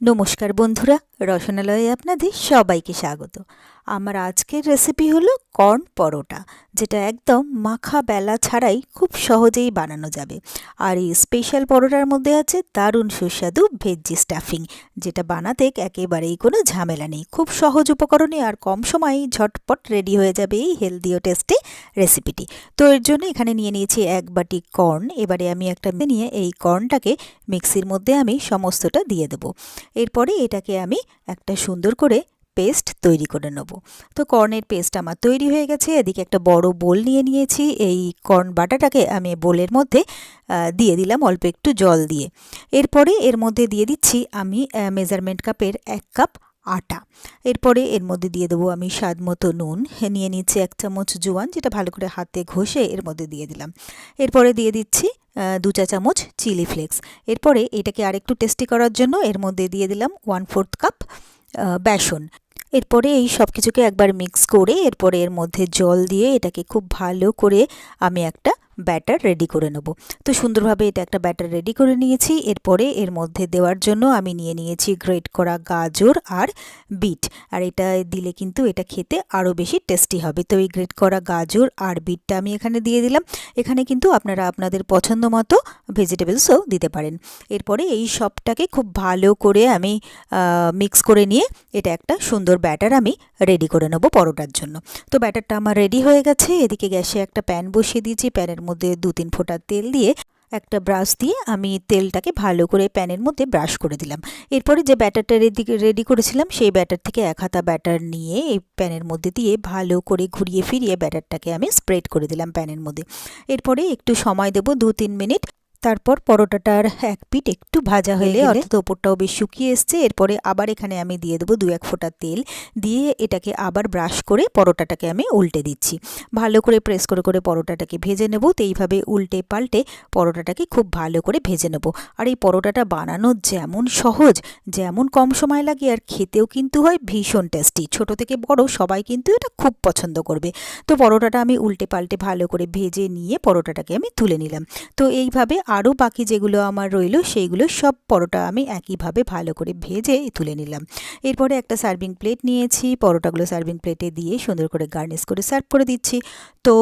নমস্কার বন্ধুরা রসনালয়ে আপনাদের সবাইকে স্বাগত। আমার আজকের রেসিপি হলো কর্ন পরোটা, যেটা একদম মাখা বেলা ছাড়াই খুব সহজেই বানানো যাবে। আর এই স্পেশাল পরোটার মধ্যে আছে দারুণ সুস্বাদু ভেজ্জি স্টাফিং যেটা বানাতে একেবারেই কোনো ঝামেলা নেই। খুব সহজ উপকরণে আর কম সময়েই ঝটপট রেডি হয়ে যাবে এই হেলদি ও টেস্টি রেসিপিটি তো এর জন্য এখানে নিয়ে নিয়েছি এক বাটি কর্ন এবারে আমি একটা নিয়ে এই কর্নটাকে মিক্সির মধ্যে আমি সমস্তটা দিয়ে দেবো। এরপরে এটাকে আমি একটা সুন্দর করে পেস্ট তৈরি করে নেব। তো কর্নের পেস্ট আমার তৈরি হয়ে গেছে। এদিকে একটা বড় বোল নিয়ে নিয়েছি। এই কর্ন বাটাটাকে আমি বোলের মধ্যে দিয়ে দিলাম অল্প একটু জল দিয়ে। এরপরে এর মধ্যে দিয়ে দিচ্ছি আমি মেজারমেন্ট কাপের এক কাপ আটা। এরপরে এর মধ্যে দিয়ে দেবো আমি স্বাদ মতো নুন। নিয়ে নিচ্ছি এক চামচ জোয়ান, যেটা ভালো করে হাতে ঘষে এর মধ্যে দিয়ে দিলাম। এরপরে দিয়ে দিচ্ছি দু চা চামচ চিলি ফ্লেক্স। এরপরে এটাকে আরেকটু টেস্টি করার জন্য এর মধ্যে দিয়ে দিলাম ওয়ান ফোর্থ কাপ বেসন। এরপরে এই সব কিছুকে একবার মিক্স করে এরপরে এর মধ্যে জল দিয়ে এটাকে খুব ভালো করে আমি একটা ব্যাটার রেডি করে নেব। তো সুন্দরভাবে এটা একটা ব্যাটার রেডি করে নিয়েছি। এরপরে এর মধ্যে দেওয়ার জন্য আমি নিয়ে নিয়েছি গ্রেট করা গাজর আর বিট। আর এটা দিলে কিন্তু এটা খেতে আরও বেশি টেস্টি হবে। তো এই গ্রেট করা গাজর আর বিটটা আমি এখানে দিয়ে দিলাম। এখানে কিন্তু আপনারা আপনাদের পছন্দ মতো ভেজিটেবলসও দিতে পারেন। এরপরে এই সবটাকে খুব ভালো করে আমি মিক্স করে নিয়ে এটা একটা সুন্দর ব্যাটার আমি রেডি করে নেব পরোটার জন্য। তো ব্যাটারটা আমার রেডি হয়ে গেছে। এদিকে গ্যাসে একটা প্যান বসিয়ে দিয়েছি। প্যানের মধ্যে দু তিন ফোঁটা তেল দিয়ে একটা ব্রাশ দিয়ে আমি তেলটাকে ভালো করে প্যানের মধ্যে ব্রাশ করে দিলাম। এরপরে যে ব্যাটারটা রেডি রেডি করেছিলাম, সেই ব্যাটার থেকে এক হাতা ব্যাটার নিয়ে এই প্যানের মধ্যে দিয়ে ভালো করে ঘুরিয়ে ফিরিয়ে ব্যাটারটাকে আমি স্প্রেড করে দিলাম প্যানের মধ্যে। এরপরে একটু সময় দেব দু তিন মিনিট। তারপর পরোটাটার এক পিঠ একটু ভাজা হলে অর্থাৎ ওপরটাও বেশ শুকিয়ে এসছে। এরপরে আবার এখানে আমি দিয়ে দেবো দু এক ফোঁটা তেল। দিয়ে এটাকে আবার ব্রাশ করে পরোটাটাকে আমি উল্টে দিচ্ছি। ভালো করে প্রেস করে করে পরোটাটাকে ভেজে নেব। তো এইভাবে উল্টে পাল্টে পরোটাটাকে খুব ভালো করে ভেজে নেব। আর এই পরোটাটা বানানো যেমন সহজ যেমন কম সময় লাগে আর খেতেও কিন্তু হয় ভীষণ টেস্টি ছোট থেকে বড় সবাই কিন্তু এটা খুব পছন্দ করবে। তো পরোটাটা আমি উল্টে পাল্টে ভালো করে ভেজে নিয়ে পরোটাটাকে আমি তুলে নিলাম। তো এইভাবে আরও বাকি যেগুলো আমার রইল, সেইগুলো সব পরোটা আমি একইভাবে ভালো করে ভেজে তুলে নিলাম। এরপরে একটা সার্ভিং প্লেট নিয়েছি, পরোটাগুলো সার্ভিং প্লেটে দিয়ে সুন্দর করে গার্নিশ করে সার্ভ করে দিচ্ছি। তো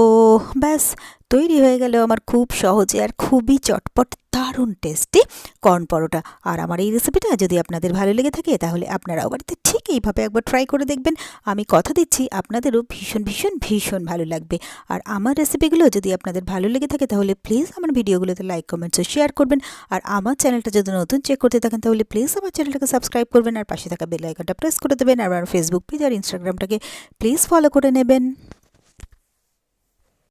ব্যাস, তৈরি হয়ে গেল আমার খুব সহজে আর খুবই চটপট, দারুণ টেস্টি কর্ন পরোটা। আর আমার এই রেসিপিটা যদি আপনাদের ভালো লেগে থাকে, তাহলে আপনারাও বাড়িতে ঠিক এইভাবে একবার ট্রাই করে দেখবেন। আমি কথা দিচ্ছি, আপনাদেরও ভীষণ ভীষণ ভীষণ ভালো লাগবে। আর আমার রেসিপিগুলো যদি আপনাদের ভালো লেগে থাকে তাহলে প্লিজ আমার ভিডিওগুলোতে লাইক কমেন্টস শেয়ার করবেন। আর আমার চ্যানেলটা যদি নতুন চেক করতে থাকেন তাহলে প্লিজ আমার চ্যানেলটাকে সাবস্ক্রাইব করবেন। আর পাশে থাকা বেল আইকনটা প্রেস করে দেবেন। আর আমার ফেসবুক পেজ আর ইনস্টাগ্রামটাকে প্লিজ ফলো করে নেবেন।